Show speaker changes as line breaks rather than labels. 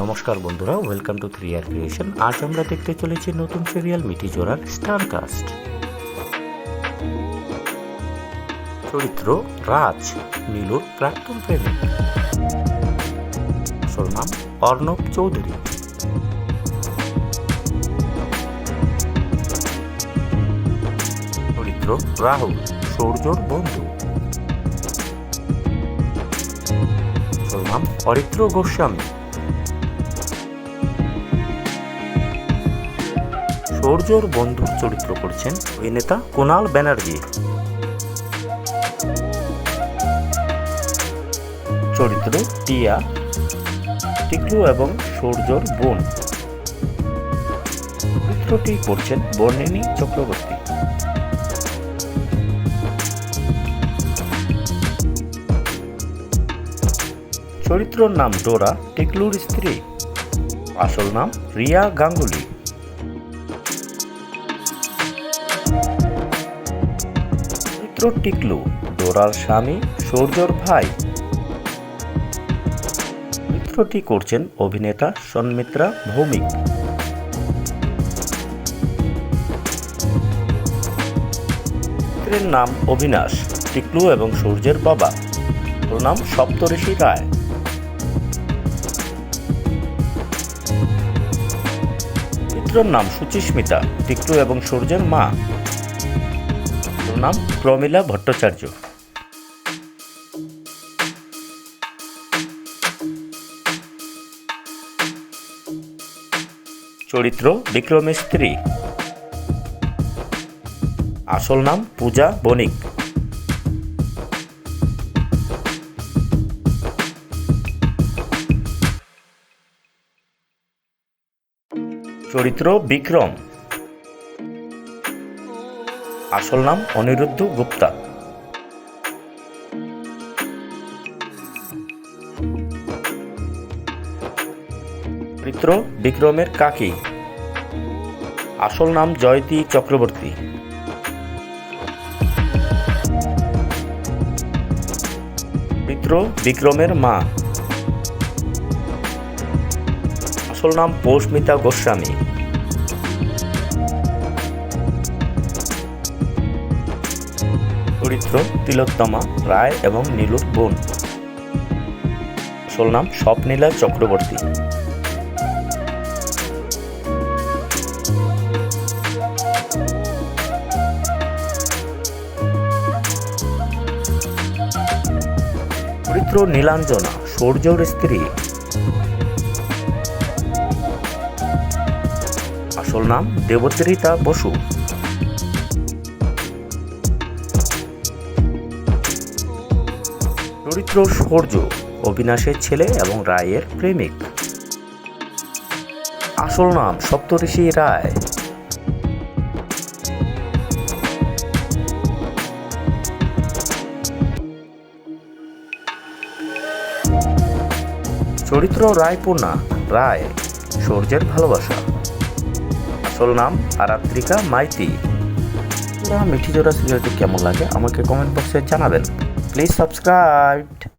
নমস্কার বন্ধুরা welcome to three R creation আজ আমরা দেখতে চলেছি নতুন সিরিয়াল মিঠি জোড়ার স্টার কাস্ট চরিত্র রাজ, নীলুর প্রাক্তন প্রেমিক। নাম অর্ণব চৌধুরী। চরিত্র রাহুল সৌর্যর বন্ধু। আসল নাম অরিত্র গোস্বামী। সূর্যর বন্ধুর চরিত্র করছেন অভিনেতা কুনাল ব্যানার্জি। চরিত্র টিয়া, টিকলু এবং সূর্যর বোন। চরিত্রটি করছেন বর্ণিনী চক্রবর্তী। চরিত্রর নাম ডোরা, টিকলুর স্ত্রী। আসল নাম রিয়া গাঙ্গুলি। চরিত্র টিকলু, ডোরার স্বামী সূর্যর ভাই। চরিত্রটি করছেন অভিনেতা সন্মিত্রা ভৌমিক। নাম অবিনাশ, টিকলু এবং সূর্যের বাবা। ওর নাম সপ্তঋষি রায়। চরিত্রের নাম সুচিস্মিতা, টিকলু এবং সূর্যের মা। নাম প্রমিলা ভট্টাচার্য চরিত্র বিক্রমের স্ত্রী আসল নাম পূজা বণিক চরিত্র বিক্রম আসল নাম অনিরুদ্ধ গুপ্তা। চরিত্র বিক্রমের কাকি। আসল নাম জয়তী চক্রবর্তী। চরিত্র বিক্রমের মা। আসল নাম পৌষ্মিতা গোস্বামী। চরিত্র তিলোত্তমা, রায় এবং নীলুর বোন। আসল নাম স্বপ্নীলা চক্রবর্তী। চরিত্র নীলাঞ্জনা, সূর্যর স্ত্রী। আসল নাম দেবত্রিতা বসু। চরিত্র সৌর্য, অবিনাশের ছেলে এবং রায়ের প্রেমিক। আসল নাম সপ্তঋষি রায়। চরিত্র রায়পূর্ণা, রায়, সূর্যের ভালোবাসা। আসল নাম আরাত্রিকা মাইতি। মিঠি জোড়া সিরিয়ালটি কেমন লাগে আমাকে কমেন্ট বক্সে জানাবেন। Please subscribe